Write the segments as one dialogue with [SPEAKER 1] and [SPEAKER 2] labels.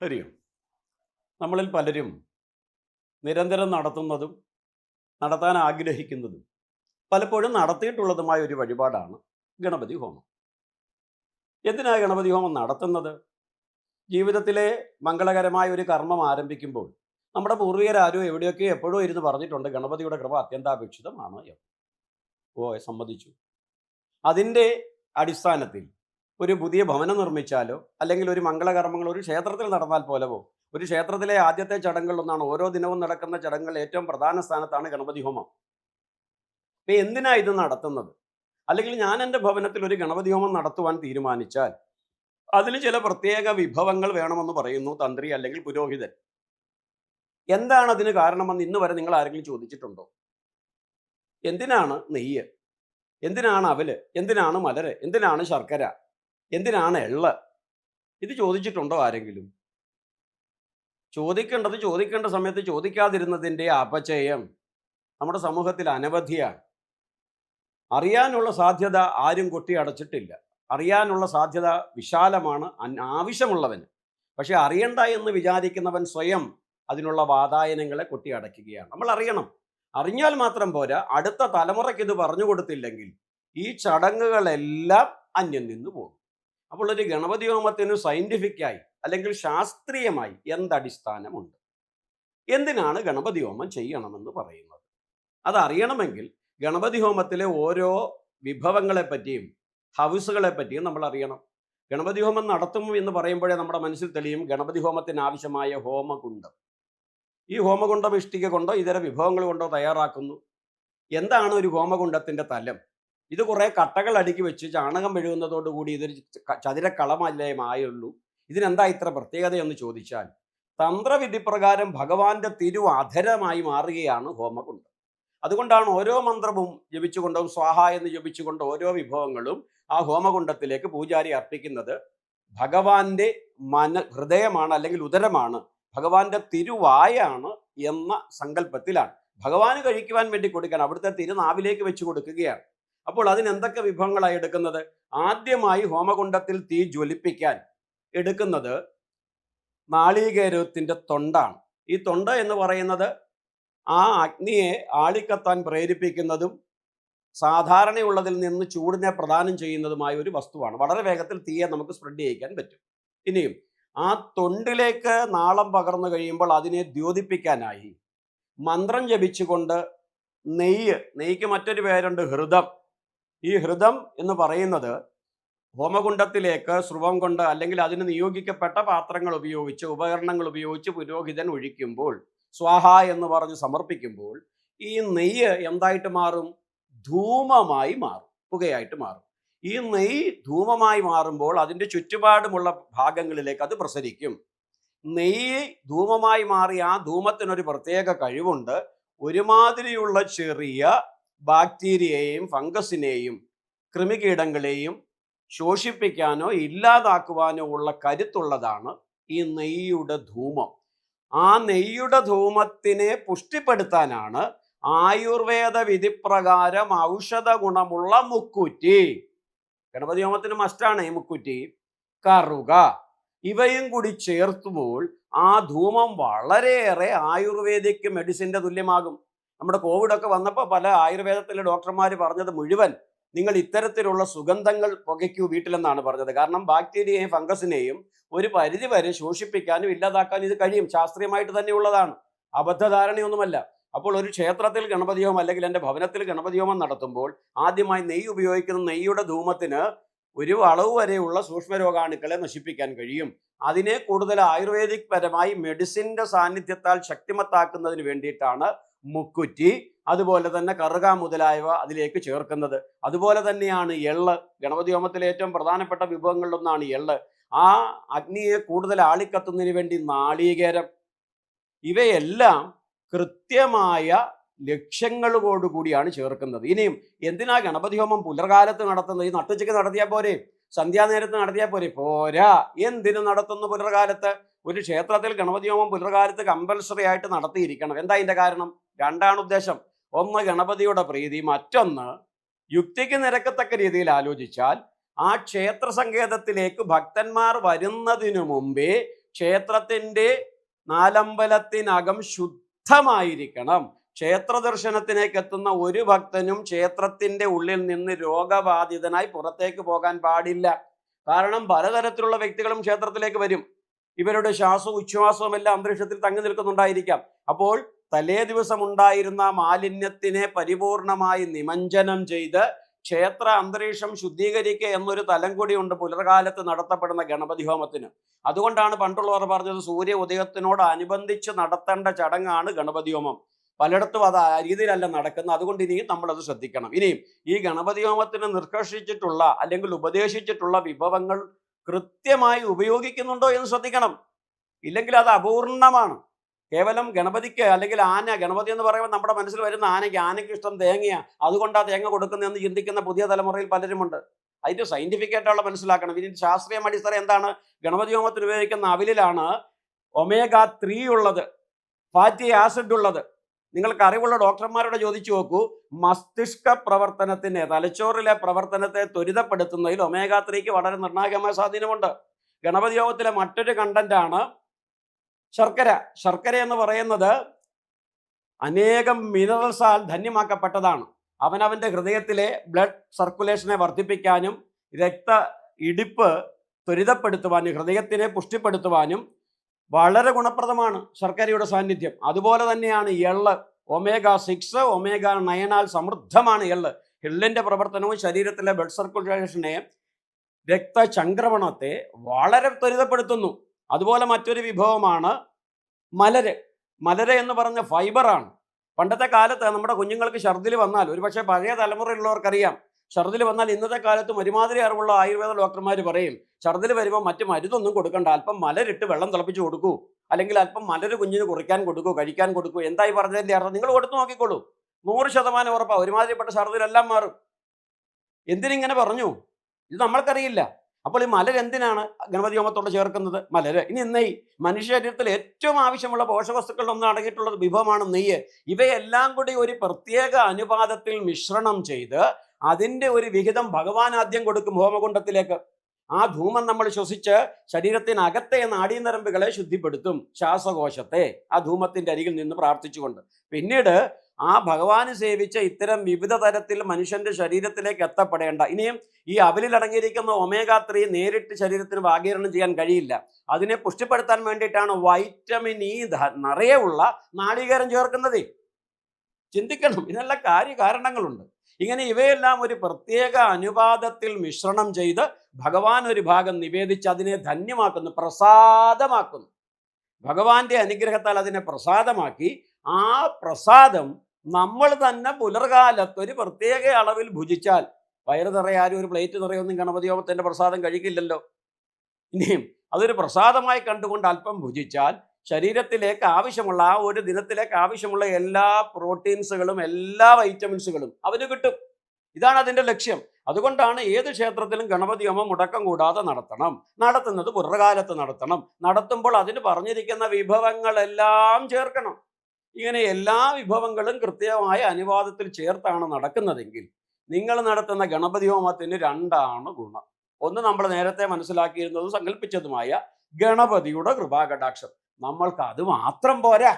[SPEAKER 1] ഹരിയും. നമ്മളിൽ പലരും നിരന്തരം നടത്തുന്നതും നടത്താൻ ആഗ്രഹിക്കുന്നതും പലപ്പോഴും നടത്തിയിട്ടുള്ളതുമായ ഒരു വഴിപാടാണ് ഗണപതി ഹോമം. എന്തിനാണ് ഗണപതി ഹോമം നടത്തുന്നത്? ജീവിതത്തിലെ മംഗളകരമായ ഒരു കർമ്മം ആരംഭിക്കുമ്പോൾ നമ്മുടെ പൂർവികരാരോ എവിടെയൊക്കെ എപ്പോഴും ഇരുന്ന് പറഞ്ഞിട്ടുണ്ട് ഗണപതിയുടെ കൃപ അത്യന്താപേക്ഷിതമാണ് ഓ സമ്മതിച്ചു. അതിന്റെ അടിസ്ഥാനത്തിൽ ഒരു പുതിയ ഭവനം നിർമ്മിച്ചാലോ അല്ലെങ്കിൽ ഒരു മംഗളകർമ്മങ്ങൾ ഒരു ക്ഷേത്രത്തിൽ നടന്നാൽ പോലവോ ഒരു ക്ഷേത്രത്തിലെ ആദ്യത്തെ ചടങ്ങുകളിലൊന്നാണ് ഓരോ ദിനവും നടക്കുന്ന ചടങ്ങുകൾ ഏറ്റവും പ്രധാന സ്ഥാനത്താണ് ഗണപതി ഹോമം. ഇപ്പൊ എന്തിനാ ഇത് നടത്തുന്നത്? അല്ലെങ്കിൽ ഞാൻ എന്റെ ഭവനത്തിൽ ഒരു ഗണപതി ഹോമം നടത്തുവാൻ തീരുമാനിച്ചാൽ അതിന് ചില പ്രത്യേക വിഭവങ്ങൾ വേണമെന്ന് പറയുന്നു തന്ത്രി അല്ലെങ്കിൽ പുരോഹിതൻ. എന്താണ് അതിന് കാരണമെന്ന് ഇന്ന് വരെ നിങ്ങൾ ആരെങ്കിലും ചോദിച്ചിട്ടുണ്ടോ? എന്തിനാണ് നെയ്യ്? എന്തിനാണ് അവൽ? എന്തിനാണ് മലര്? എന്തിനാണ് ശർക്കര? എന്തിനാണ് എള്ള? ഇത് ചോദിച്ചിട്ടുണ്ടോ ആരെങ്കിലും? ചോദിക്കേണ്ടത് ചോദിക്കേണ്ട സമയത്ത് ചോദിക്കാതിരുന്നതിന്റെ അപചയം നമ്മുടെ സമൂഹത്തിൽ അനവധിയാണ്. അറിയാനുള്ള സാധ്യത ആരും കൊട്ടി അടച്ചിട്ടില്ല. അറിയാനുള്ള സാധ്യത വിശാലമാണ് ആവശ്യമുള്ളവന്. പക്ഷെ അറിയണ്ട എന്ന് വിചാരിക്കുന്നവൻ സ്വയം അതിനുള്ള വാതായനങ്ങളെ കൊട്ടി അടയ്ക്കുകയാണ്. നമ്മൾ അറിയണം. അറിഞ്ഞാൽ മാത്രം പോരാ. അടുത്ത തലമുറയ്ക്ക് ഇത് പറഞ്ഞു കൊടുത്തില്ലെങ്കിൽ ഈ ചടങ്ങുകളെല്ലാം അന്യം നിന്ന് പോകും. അപ്പോൾ ഒരു ഗണപതി ഹോമത്തിന് സയന്റിഫിക്കായി അല്ലെങ്കിൽ ശാസ്ത്രീയമായി എന്തടിസ്ഥാനമുണ്ട്? എന്തിനാണ് ഗണപതി ഹോമം ചെയ്യണമെന്ന് പറയുന്നത്? അതറിയണമെങ്കിൽ ഗണപതി ഹോമത്തിലെ ഓരോ വിഭവങ്ങളെ പറ്റിയും ഹൗസുകളെ പറ്റിയും നമ്മൾ അറിയണം. ഗണപതി ഹോമം നടത്തും എന്ന് പറയുമ്പോഴേ നമ്മുടെ മനസ്സിൽ തെളിയും ഗണപതി ഹോമത്തിന് ആവശ്യമായ ഹോമകുണ്ടം. ഈ ഹോമകുണ്ടം ഇഷ്ടിക കൊണ്ടോ ഇതര വിഭവങ്ങൾ കൊണ്ടോ തയ്യാറാക്കുന്നു. എന്താണ് ഒരു ഹോമകുണ്ടത്തിന്റെ തലം? ഇത് കുറേ കട്ടകൾ അടുക്കി വെച്ച് ചാണകം മെഴുകുന്നതോടുകൂടി ഇതൊരു ച- ചതുരക്കളമല്ലേമായുള്ളൂ ഇതിനെന്താ ഇത്ര പ്രത്യേകതയെന്ന് ചോദിച്ചാൽ തന്ത്രവിധി പ്രകാരം ഭഗവാന്റെ തിരു അധരമായി മാറുകയാണ് ഹോമകുണ്ടം അതുകൊണ്ടാണ് ഓരോ മന്ത്രവും ജപിച്ചുകൊണ്ടും സ്വാഹ എന്ന് ജപിച്ചുകൊണ്ടും ഓരോ വിഭവങ്ങളും ആ ഹോമകുണ്ടത്തിലേക്ക് പൂജാരി അർപ്പിക്കുന്നത് ഭഗവാന്റെ മന ഹൃദയമാണ് അല്ലെങ്കിൽ ഉദരമാണ് ഭഗവാന്റെ തിരുവായാണ് എന്ന സങ്കല്പത്തിലാണ് ഭഗവാന് കഴിക്കുവാൻ വേണ്ടി കൊടുക്കാൻ അവിടുത്തെ തിരുനാവിലേക്ക് വെച്ച് കൊടുക്കുകയാണ്. അപ്പോൾ അതിന് എന്തൊക്കെ വിഭവങ്ങളായി എടുക്കുന്നത്? ആദ്യമായി ഹോമകുണ്ടത്തിൽ തീ ജ്വലിപ്പിക്കാൻ എടുക്കുന്നത് നാളീകേരത്തിന്റെ തൊണ്ടാണ്. ഈ തൊണ്ട എന്ന് പറയുന്നത് ആ അഗ്നിയെ ആളിക്കത്താൻ പ്രേരിപ്പിക്കുന്നതും സാധാരണയുള്ളതിൽ നിന്ന് ചൂടിനെ പ്രദാനം ചെയ്യുന്നതുമായ ഒരു വസ്തുവാണ്. വളരെ വേഗത്തിൽ തീയെ നമുക്ക് സ്പ്രെഡ് ചെയ്യിക്കാൻ പറ്റും. ഇനിയും ആ തൊണ്ടിലേക്ക് നാളം പകർന്നു കഴിയുമ്പോൾ അതിനെ ദ്യോതിപ്പിക്കാനായി മന്ത്രം ജപിച്ചുകൊണ്ട് നെയ്യ് നെയ്ക്ക് മറ്റൊരു പേരുണ്ട് ഹൃദം. ഈ ഹൃദം എന്ന് പറയുന്നത് ഹോമകുണ്ടത്തിലേക്ക് സ്രുവം കൊണ്ട് അല്ലെങ്കിൽ അതിന് നിയോഗിക്കപ്പെട്ട പാത്രങ്ങൾ ഉപയോഗിച്ച് ഉപകരണങ്ങൾ ഉപയോഗിച്ച് പുരോഹിതൻ ഒഴിക്കുമ്പോൾ സ്വാഹ എന്ന് പറഞ്ഞ് സമർപ്പിക്കുമ്പോൾ ഈ നെയ്യ് എന്തായിട്ട് മാറും? ധൂമമായി മാറും പുകയായിട്ട് മാറും. ഈ നെയ്യ് ധൂമമായി മാറുമ്പോൾ അതിന്റെ ചുറ്റുപാടുമുള്ള ഭാഗങ്ങളിലേക്ക് അത് പ്രസരിക്കും. നെയ്യ് ധൂമമായി മാറി ആ ധൂമത്തിനൊരു പ്രത്യേക കഴിവുണ്ട്. ഒരുമാതിരിയുള്ള ചെറിയ ബാക്ടീരിയയെയും ഫംഗസിനെയും കൃമികീടങ്ങളെയും ശോഷിപ്പിക്കാനോ ഇല്ലാതാക്കുവാനോ ഉള്ള കരുത്തുള്ളതാണ് ഈ നെയ്യുടെ ധൂമം. ആ നെയ്യുടെ ധൂമത്തിനെ പുഷ്ടിപ്പെടുത്താനാണ് ആയുർവേദ വിധിപ്രകാരം ഔഷധ ഗുണമുള്ള മുക്കുറ്റി. ഗണപതി ഹോമത്തിന് മസ്റ്റാണ് ഈ മുക്കുറ്റി. കറുക. ഇവയും കൂടി ചേർത്തുമ്പോൾ ആ ധൂമം വളരെയേറെ ആയുർവേദിക് മെഡിസിന്റെ തുല്യമാകും. നമ്മുടെ കോവിഡൊക്കെ വന്നപ്പോൾ പല ആയുർവേദത്തിലെ ഡോക്ടർമാർ പറഞ്ഞത് മുഴുവൻ നിങ്ങൾ ഇത്തരത്തിലുള്ള സുഗന്ധങ്ങൾ പുകയ്ക്കൂ വീട്ടിലെന്നാണ് പറഞ്ഞത്. കാരണം ബാക്ടീരിയയും ഫംഗസിനെയും ഒരു പരിധി വരെ ശോഷിപ്പിക്കാനും ഇല്ലാതാക്കാനും ഇത് കഴിയും. ശാസ്ത്രീയമായിട്ട് തന്നെയുള്ളതാണ് അബദ്ധധാരണയൊന്നുമല്ല. അപ്പോൾ ഒരു ക്ഷേത്രത്തിൽ ഗണപതിയോമം അല്ലെങ്കിൽ എന്റെ ഭവനത്തിൽ ഗണപതിയോമം നടത്തുമ്പോൾ ആദ്യമായി നെയ്യ് ഉപയോഗിക്കുന്ന നെയ്യുടെ ധൂമത്തിന് ഒരു അളവ് വരെയുള്ള സൂക്ഷ്മരോഗാണുക്കളെ നശിപ്പിക്കാൻ കഴിയും. അതിനെ കൂടുതൽ ആയുർവേദിക് പരമായി മെഡിസിന്റെ സാന്നിധ്യത്താൽ ശക്തിമത്താക്കുന്നതിന് വേണ്ടിയിട്ടാണ് മുക്കുറ്റി അതുപോലെ തന്നെ കറുക മുതലായവ അതിലേക്ക് ചേർക്കുന്നത്. അതുപോലെ തന്നെയാണ് എള്ള്. ഗണപതി ഹോമത്തിലെ ഏറ്റവും പ്രധാനപ്പെട്ട വിഭവങ്ങളിലൊന്നാണ് എള്ള്. ആ അഗ്നിയെ കൂടുതൽ ആളിക്കത്തുന്നതിന് വേണ്ടി നാളീകരം. ഇവയെല്ലാം കൃത്യമായ ലക്ഷ്യങ്ങളോടുകൂടിയാണ് ചേർക്കുന്നത്. ഇനിയും എന്തിനാ ഗണപതി ഹോമം പുലർകാലത്ത് നടത്തുന്നത്? ഈ നട്ടുച്ചയ്ക്ക് നടത്തിയാൽ പോരെ. സന്ധ്യാനേരത്ത് നടത്തിയാൽ പോരെ. പോരാ. എന്തിനു നടത്തുന്നു പുലർകാലത്ത്? ഒരു ക്ഷേത്രത്തിൽ ഗണപതി ഹോമം പുലർകാലത്ത് കമ്പൽസറി ആയിട്ട് നടത്തിയിരിക്കണം. എന്താ ഇതിന്റെ കാരണം? രണ്ടാണ് ഉദ്ദേശം. ഒന്ന് ഗണപതിയുടെ പ്രീതി മറ്റൊന്ന് യുക്തിക്ക് നിരക്കത്തക്ക രീതിയിൽ ആലോചിച്ചാൽ ആ ക്ഷേത്ര സങ്കേതത്തിലേക്ക് ഭക്തന്മാർ വരുന്നതിനു മുമ്പേ ക്ഷേത്രത്തിന്റെ നാലമ്പലത്തിനകം ശുദ്ധമായിരിക്കണം. ക്ഷേത്ര ദർശനത്തിലേക്ക് എത്തുന്ന ഒരു ഭക്തനും ക്ഷേത്രത്തിന്റെ ഉള്ളിൽ നിന്ന് രോഗബാധിതനായി പുറത്തേക്ക് പോകാൻ പാടില്ല. കാരണം പലതരത്തിലുള്ള വ്യക്തികളും ക്ഷേത്രത്തിലേക്ക് വരും. ഇവരുടെ ശ്വാസവും ഉച്ഛ്വാസവും എല്ലാം അന്തരീക്ഷത്തിൽ തങ്ങി നിൽക്കുന്നുണ്ടായിരിക്കാം. അപ്പോൾ തലേ ദിവസം ഉണ്ടായിരുന്ന മാലിന്യത്തിനെ പരിപൂർണമായി നിമഞ്ജനം ചെയ്ത് ക്ഷേത്ര അന്തരീക്ഷം ശുദ്ധീകരിക്കുക എന്നൊരു തലം കൂടിയുണ്ട് പുലർകാലത്ത് നടത്തപ്പെടുന്ന ഗണപതി ഹോമത്തിന്. അതുകൊണ്ടാണ് പണ്ടുള്ളവർ പറഞ്ഞത് സൂര്യ ഉദയത്തിനോട് അനുബന്ധിച്ച് നടത്തേണ്ട ചടങ്ങാണ് ഗണപതി ഹോമം. പലയിടത്തും അത് ആ രീതിയിലല്ല നടക്കുന്നത്. അതുകൊണ്ട് ഇനിയും നമ്മളത് ശ്രദ്ധിക്കണം. ഇനിയും ഈ ഗണപതി ഹോമത്തിന് നിർക്കർഷിച്ചിട്ടുള്ള അല്ലെങ്കിൽ ഉപദേശിച്ചിട്ടുള്ള വിഭവങ്ങൾ കൃത്യമായി ഉപയോഗിക്കുന്നുണ്ടോ എന്ന് ശ്രദ്ധിക്കണം. ഇല്ലെങ്കിൽ അത് അപൂർണമാണ്. കേവലം ഗണപതിക്ക് അല്ലെങ്കിൽ ആന ഗണപതി എന്ന് പറയുമ്പോൾ നമ്മുടെ മനസ്സിൽ വരുന്ന ആനയ്ക്ക് ആനയ്ക്ക് ഇഷ്ടം തേങ്ങയാ. ആ തേങ്ങ കൊടുക്കുന്നതെന്ന് ചിന്തിക്കുന്ന പുതിയ തലമുറയിൽ പലരുമുണ്ട്. അതിന്റെ സയന്റിഫിക് ആയിട്ടുള്ള മനസ്സിലാക്കണം. ഇതിന്റെ ശാസ്ത്രീയ അടിസ്ഥാനം എന്താണ്? ഗണപതി ഹോമത്തിൽ ഉപയോഗിക്കുന്ന അവിലിലാണ് ഒമേഗ ത്രീ ഉള്ളത്. ഫാറ്റി ആസിഡ് ഉള്ളത്. നിങ്ങൾക്ക് അറിവുള്ള ഡോക്ടർമാരോട് ചോദിച്ചു നോക്കൂ. മസ്തിഷ്ക പ്രവർത്തനത്തിനെ തലച്ചോറിലെ പ്രവർത്തനത്തെ ത്വരിതപ്പെടുത്തുന്നതിൽ ഒമേഗ ത്രീക്ക് വളരെ നിർണായകമായ സ്വാധീനമുണ്ട്. ഗണപതി യോഗത്തിലെ മറ്റൊരു കണ്ടന്റ് ആണ് ശർക്കര. ശർക്കര എന്ന് പറയുന്നത് അനേകം മിനറൽസാൽ ധന്യമാക്കപ്പെട്ടതാണ്. അവനവന്റെ ഹൃദയത്തിലെ ബ്ലഡ് സർക്കുലേഷനെ വർദ്ധിപ്പിക്കാനും രക്ത ഇടിപ്പ് ത്വരിതപ്പെടുത്തുവാനും ഹൃദയത്തിനെ പുഷ്ടിപ്പെടുത്തുവാനും വളരെ ഗുണപ്രദമാണ് ശർക്കരയുടെ സാന്നിധ്യം. അതുപോലെ തന്നെയാണ് എള്ള്. ഒമേഗ സിക്സ് ഒമേഗ നയനാൽ സമൃദ്ധമാണ് എള്ള്. എള്ളിന്റെ പ്രവർത്തനവും ശരീരത്തിലെ ബ്ലഡ് സർക്കുലേഷനെ രക്തചംക്രമണത്തെ വളരെ ത്വരിതപ്പെടുത്തുന്നു. അതുപോലെ മറ്റൊരു വിഭവമാണ് മലര്. മലര് എന്ന് പറഞ്ഞ ഫൈബറാണ് പണ്ടത്തെ കാലത്ത് നമ്മുടെ കുഞ്ഞുങ്ങൾക്ക് ഛർദിൽ വന്നാൽ ഒരുപക്ഷെ പഴയ തലമുറയിലുള്ളവർക്കറിയാം ഛർദിൽ വന്നാൽ ഇന്നത്തെ കാലത്ത് ഒരുമാതിരി അറിവുള്ള ആയുർവേദ ഡോക്ടർമാർ പറയും ഛർദിൽ വരുമ്പോൾ മറ്റ് മരുന്നൊന്നും കൊടുക്കണ്ട. അല്പം മലരിട്ട് വെള്ളം തിളപ്പിച്ച് കൊടുക്കൂ. അല്ലെങ്കിൽ അല്പം മലര് കുഞ്ഞിന് കുറിക്കാൻ കൊടുക്കൂ കഴിക്കാൻ കൊടുക്കൂ. എന്തായി പറഞ്ഞതിന്റെ അർത്ഥം? നിങ്ങൾ കൊടുത്തു നോക്കിക്കോളൂ. നൂറ് ശതമാനം ഉറപ്പാണ് ഒരുമാതിരിപ്പെട്ട ഛർദിലെല്ലാം മാറും. എന്തിനിങ്ങനെ പറഞ്ഞു? ഇത് നമ്മൾക്കറിയില്ല. അപ്പോൾ ഈ മലർ എന്തിനാണ് ഗണപതി ഹോമത്തോട് ചേർക്കുന്നത്? മലര്. ഇനി നെയ്യ് മനുഷ്യ ശരീരത്തിൽ ഏറ്റവും ആവശ്യമുള്ള പോഷകവസ്തുക്കളിൽ ഒന്ന് അടങ്ങിയിട്ടുള്ള വിഭവമാണ് നെയ്യ്. ഇവയെല്ലാം കൂടി ഒരു പ്രത്യേക അനുപാതത്തിൽ മിശ്രണം ചെയ്ത് അതിന്റെ ഒരു വിഹിതം ഭഗവാൻ ആദ്യം കൊടുക്കും ഹോമകുണ്ടത്തിലേക്ക്. ആ ധൂമം നമ്മൾ ശ്വസിച്ച് ശരീരത്തിനകത്തെ നാഡീനരമ്പുകളെ ശുദ്ധിപ്പെടുത്തും ശ്വാസകോശത്തെ ആ ധൂമത്തിന്റെ അരികിൽ നിന്ന് പ്രാർത്ഥിച്ചുകൊണ്ട്. പിന്നീട് ആ ഭഗവാന് സേവിച്ച ഇത്തരം വിവിധ തരത്തിൽ മനുഷ്യന്റെ ശരീരത്തിലേക്ക് എത്തപ്പെടേണ്ട. ഇനിയും ഈ അവലിൽ അടങ്ങിയിരിക്കുന്ന ഒമേഗ നേരിട്ട് ശരീരത്തിന് വാഗീരണം ചെയ്യാൻ കഴിയില്ല. അതിനെ പുഷ്ടിപ്പെടുത്താൻ വേണ്ടിയിട്ടാണ് വൈറ്റമിൻ ഇ നിറയെ ഉള്ള നാളികേരം ചേർക്കുന്നത്. ചിന്തിക്കണം ഇതിനെല്ലാം കാര്യകാരണങ്ങളുണ്ട്. ഇങ്ങനെ ഇവയെല്ലാം ഒരു പ്രത്യേക അനുവാദത്തിൽ മിശ്രണം ചെയ്ത് ഭഗവാൻ ഒരു ഭാഗം നിവേദിച്ച് അതിനെ ധന്യമാക്കുന്നു പ്രസാദമാക്കുന്നു. ഭഗവാന്റെ അനുഗ്രഹത്താൽ അതിനെ പ്രസാദമാക്കി. ആ പ്രസാദം നമ്മൾ തന്നെ പുലർകാലത്ത് ഒരു പ്രത്യേക അളവിൽ ഭുജിച്ചാൽ വയറ് നിറയെ ആരും ഒരു പ്ലേറ്റ് നിറയൊന്നും ഗണപതി ഹോമത്തിന്റെ പ്രസാദം കഴിക്കില്ലല്ലോ. ഇനിയും അതൊരു പ്രസാദമായി കണ്ടുകൊണ്ട് അല്പം ഭുജിച്ചാൽ ശരീരത്തിലേക്ക് ആവശ്യമുള്ള ആ ഒരു ദിനത്തിലേക്ക് ആവശ്യമുള്ള എല്ലാ പ്രോട്ടീൻസുകളും എല്ലാ വൈറ്റമിൻസുകളും അവന് കിട്ടും. ഇതാണ് അതിന്റെ ലക്ഷ്യം. അതുകൊണ്ടാണ് ഏത് ക്ഷേത്രത്തിലും ഗണപതി ഹോമം മുടക്കം കൂടാതെ നടത്തണം. നടത്തുന്നത് പുറകാലത്ത് നടത്തണം. നടത്തുമ്പോൾ അതിന് പറഞ്ഞിരിക്കുന്ന വിഭവങ്ങളെല്ലാം ചേർക്കണം. ഇങ്ങനെ എല്ലാ വിഭവങ്ങളും കൃത്യമായ അനുവാദത്തിൽ ചേർത്താണ് നടക്കുന്നതെങ്കിൽ നിങ്ങൾ നടത്തുന്ന ഗണപതി ഹോമത്തിന് രണ്ടാണ് ഗുണം. ഒന്ന് നമ്മൾ നേരത്തെ മനസ്സിലാക്കിയിരുന്നതും സങ്കല്പിച്ചതുമായ ഗണപതിയുടെ കൃപാകടാക്ഷം. നമ്മൾക്ക് അത് മാത്രം പോരാ.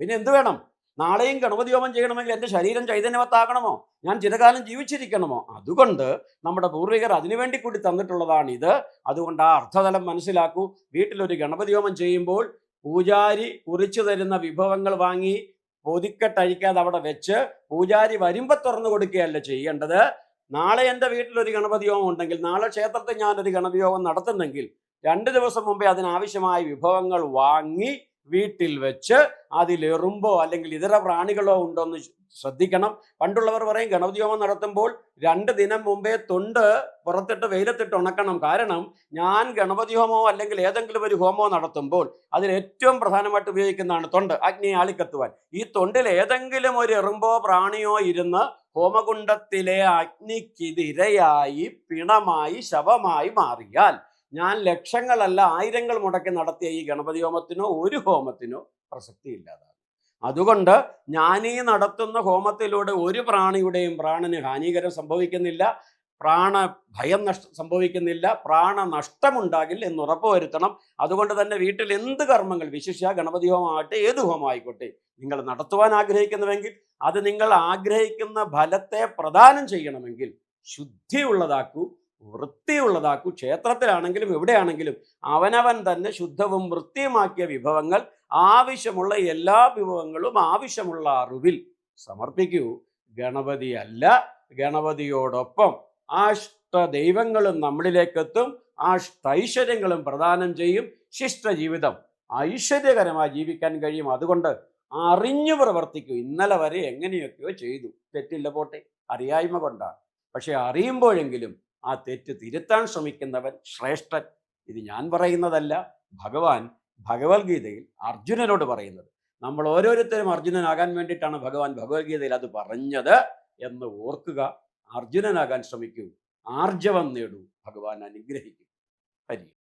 [SPEAKER 1] പിന്നെ എന്ത് വേണം? നാളെയും ഗണപതി ഹോമം ചെയ്യണമെങ്കിൽ എന്റെ ശരീരം ചൈതന്യവത്താകണമോ? ഞാൻ ചിരകാലം ജീവിച്ചിരിക്കണമോ? അതുകൊണ്ട് നമ്മുടെ പൂർവികർ അതിനുവേണ്ടി കൂടി തന്നിട്ടുള്ളതാണ് ഇത് അതുകൊണ്ട് ആ അർത്ഥതലം മനസ്സിലാക്കൂ. വീട്ടിലൊരു ഗണപതി ഹോമം ചെയ്യുമ്പോൾ പൂജാരി കുറിച്ചു തരുന്ന വിഭവങ്ങൾ വാങ്ങി പൊതിക്കെട്ടഴിക്കാതെ അവിടെ വെച്ച് പൂജാരി വരുമ്പോൾ തുറന്നു കൊടുക്കുകയല്ല ചെയ്യേണ്ടത്. നാളെ എന്റെ വീട്ടിലൊരു ഗണപതി ഹോമം ഉണ്ടെങ്കിൽ നാളെ ക്ഷേത്രത്തിൽ ഞാനൊരു ഗണപതി ഹോമം നടത്തുന്നെങ്കിൽ രണ്ട് ദിവസം മുമ്പേ അതിനാവശ്യമായ വിഭവങ്ങൾ വാങ്ങി വീട്ടിൽ വെച്ച് അതിൽ എറുമ്പോ അല്ലെങ്കിൽ ഇതര പ്രാണികളോ ഉണ്ടോന്ന് ശ്രദ്ധിക്കണം. പണ്ടുള്ളവർ പറയും ഗണോദ്യോമം നടത്തുമ്പോൾ രണ്ട് ദിനം മുമ്പേ തൊണ്ട് പുറത്തിട്ട് വെയിലത്തിട്ട് ഉണക്കണം. കാരണം ഞാൻ ഗണപതി ഹോമോ അല്ലെങ്കിൽ ഏതെങ്കിലും ഒരു ഹോമോ നടത്തുമ്പോൾ അതിൽ ഏറ്റവും പ്രധാനമായിട്ട് ഉപയോഗിക്കുന്നതാണ് തൊണ്ട് അഗ്നിയെ ആളിക്കത്തുവാൻ. ഈ തൊണ്ടിൽ ഏതെങ്കിലും ഒരു എറുമ്പോ പ്രാണിയോ ഇരുന്ന് ഹോമകുണ്ടത്തിലെ അഗ്നിക്കിതിരയായി പിണമായി ശവമായി മാറിയാൽ ഞാൻ ലക്ഷങ്ങളല്ല ആയിരങ്ങൾ മുടക്കി നടത്തിയ ഈ ഗണപതി ഹോമത്തിനോ ഒരു ഹോമത്തിനോ പ്രസക്തി പ്രസക്തിയില്ലാതാണ് അതുകൊണ്ട് ഞാനീ നടത്തുന്ന ഹോമത്തിലൂടെ ഒരു പ്രാണിയുടെയും പ്രാണന് ഹാനികരം സംഭവിക്കുന്നില്ല പ്രാണ ഭയം നഷ്ട സംഭവിക്കുന്നില്ല പ്രാണനഷ്ടമുണ്ടാകില്ല എന്ന് ഉറപ്പ് വരുത്തണം. അതുകൊണ്ട് തന്നെ വീട്ടിൽ എന്ത് കർമ്മങ്ങൾ വിശിഷ്യ ഗണപതി ഹോമമാകട്ടെ ഏത് ഹോമമായിക്കോട്ടെ നിങ്ങൾ നടത്തുവാൻ ആഗ്രഹിക്കുന്നുവെങ്കിൽ അത് നിങ്ങൾ ആഗ്രഹിക്കുന്ന ഫലത്തെ പ്രദാനം ചെയ്യണമെങ്കിൽ ശുദ്ധിയുള്ളതാക്കൂ വൃത്തിയുള്ളതാക്കൂ. ക്ഷേത്രത്തിലാണെങ്കിലും എവിടെയാണെങ്കിലും അവനവൻ തന്നെ ശുദ്ധവും വൃത്തിയുമാക്കിയ വിഭവങ്ങൾ ആവശ്യമുള്ള എല്ലാ വിഭവങ്ങളും ആവശ്യമുള്ള അറിവിൽ സമർപ്പിക്കൂ. ഗണപതി അല്ല ഗണപതിയോടൊപ്പം അഷ്ട ദൈവങ്ങളും നമ്മളിലേക്കെത്തും അഷ്ടൈശ്വര്യങ്ങളും പ്രദാനം ചെയ്യും. ശിഷ്ട ജീവിതം ഐശ്വര്യകരമായി ജീവിക്കാൻ കഴിയും. അതുകൊണ്ട് അറിഞ്ഞു പ്രവർത്തിക്കൂ. ഇന്നലെ വരെ എങ്ങനെയൊക്കെയോ ചെയ്തു. തെറ്റില്ല പോട്ടെ. അറിയായ്മ കൊണ്ടാണ്. പക്ഷെ അറിയുമ്പോഴെങ്കിലും ആ തെറ്റ് തിരുത്താൻ ശ്രമിക്കുന്നവൻ ശ്രേഷ്ഠൻ. ഇത് ഞാൻ പറയുന്നതല്ല ഭഗവാൻ ഭഗവത്ഗീതയിൽ അർജുനനോട് പറയുന്നത്. നമ്മൾ ഓരോരുത്തരും അർജുനനാകാൻ വേണ്ടിയിട്ടാണ് ഭഗവാൻ ഭഗവത്ഗീതയിൽ അത് പറഞ്ഞത് എന്ന് ഓർക്കുക. അർജുനനാകാൻ ശ്രമിക്കൂ. ആർജവം നേടൂ. ഭഗവാൻ അനുഗ്രഹിക്കും. ഹരി